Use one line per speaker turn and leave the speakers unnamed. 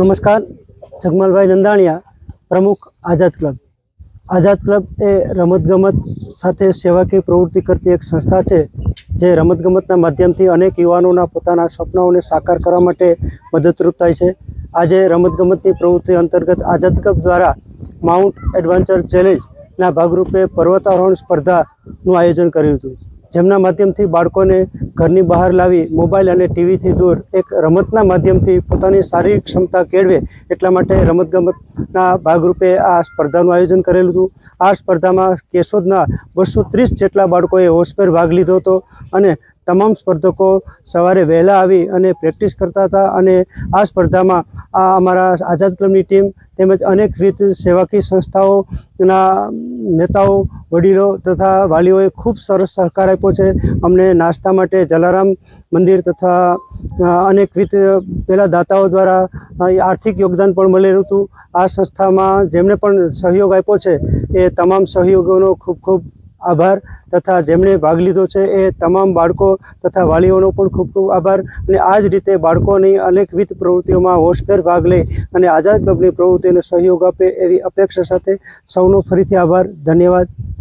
નમસ્કાર, જગમાલભાઈ નંદાણીયા, પ્રમુખ આઝાદ ક્લબ. આઝાદ ક્લબ એ રમતગમત સાથે સેવાકીય પ્રવૃત્તિ કરતી એક સંસ્થા છે, જે રમતગમતના માધ્યમથી અનેક યુવાનોના પોતાના સપનાઓને સાકાર કરવા માટે મદદરૂપ થાય છે. આજે રમતગમતની પ્રવૃત્તિ અંતર્ગત આઝાદ ક્લબ દ્વારા માઉન્ટ એડવેન્ચર ચેલેન્જના ભાગરૂપે પર્વતારોહણ સ્પર્ધાનું આયોજન કર્યું હતું. જેમના માધ્યમથી બાળકોને ઘરની બહાર લાવી મોબાઈલ અને ટીવીથી દૂર એક રમતના માધ્યમથી પોતાની શારીરિક ક્ષમતા કેળવે એટલા માટે રમતગમતના ભાગરૂપે આ સ્પર્ધાનું આયોજન કરેલું હતું. આ સ્પર્ધામાં કેશોદના બસો ત્રીસ જેટલા બાળકોએ હોશભેર ભાગ લીધો હતો અને તમામ સ્પર્ધકો સવારે વહેલા આવી અને પ્રેક્ટિસ કરતા હતા અને આ સ્પર્ધામાં આ અમારા આઝાદ ક્લબની ટીમ તેમજ અનેકવિધ સેવાકીય સંસ્થાઓના નેતાઓ, વડીલો તથા વાલીઓએ ખૂબ સરસ સહકાર આપ્યો છે. અમને નાસ્તા માટે જલારામ મંદિર તથા અનેકવિધ પહેલાં દાતાઓ દ્વારા આર્થિક યોગદાન પણ મળેલું હતું. આ સંસ્થામાં જેમણે પણ સહયોગ આપ્યો છે, એ તમામ સહયોગોનો ખૂબ ખૂબ આભાર તથા જેમણે ભાગ લીધો છે એ તમામ બાળકો તથા વાલીઓનો પણ ખૂબ ખૂબ આભાર અને આ જ રીતે બાળકોની અનેકવિધ પ્રવૃત્તિઓમાં હોશભેર ભાગ લે અને આઝાદ ક્લબની પ્રવૃત્તિને સહયોગ આપે એવી અપેક્ષા સાથે સૌનો ફરીથી આભાર. ધન્યવાદ.